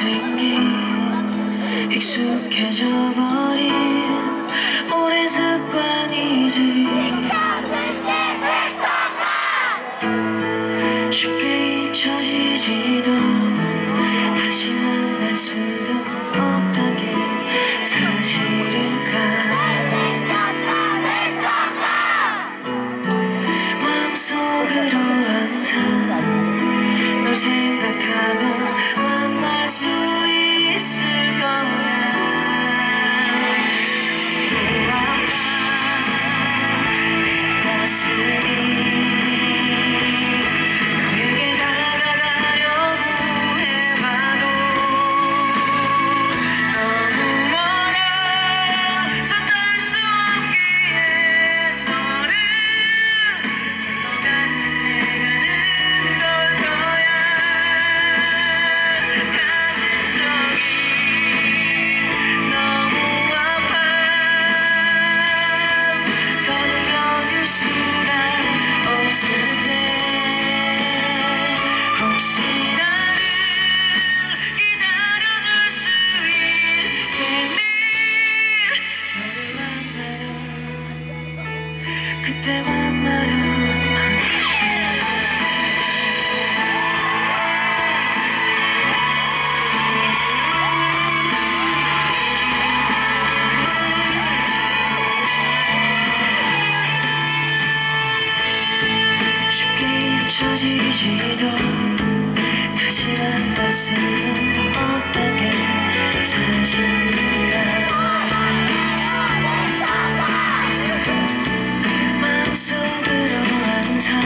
생긴 익숙해져 버린 그래도 다시 만날 수는 없다게 사실이야 마음속으로 항상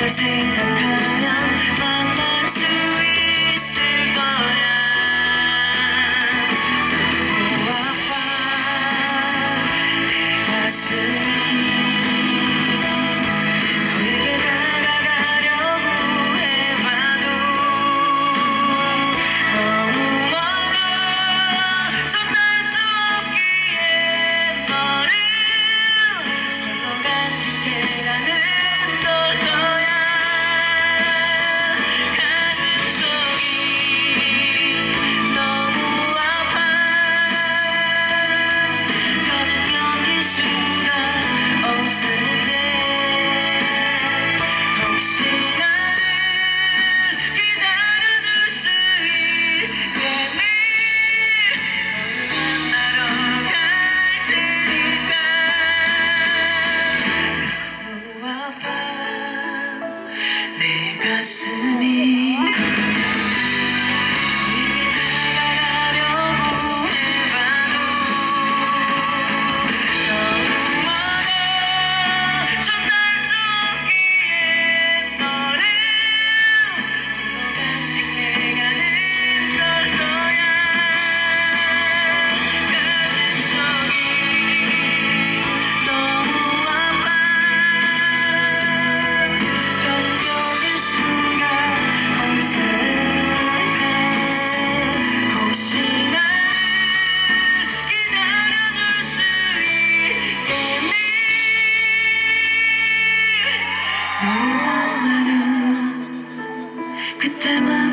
널 생각하면 만날 수 있을 거야. 우와 내 가슴 만나려 그때만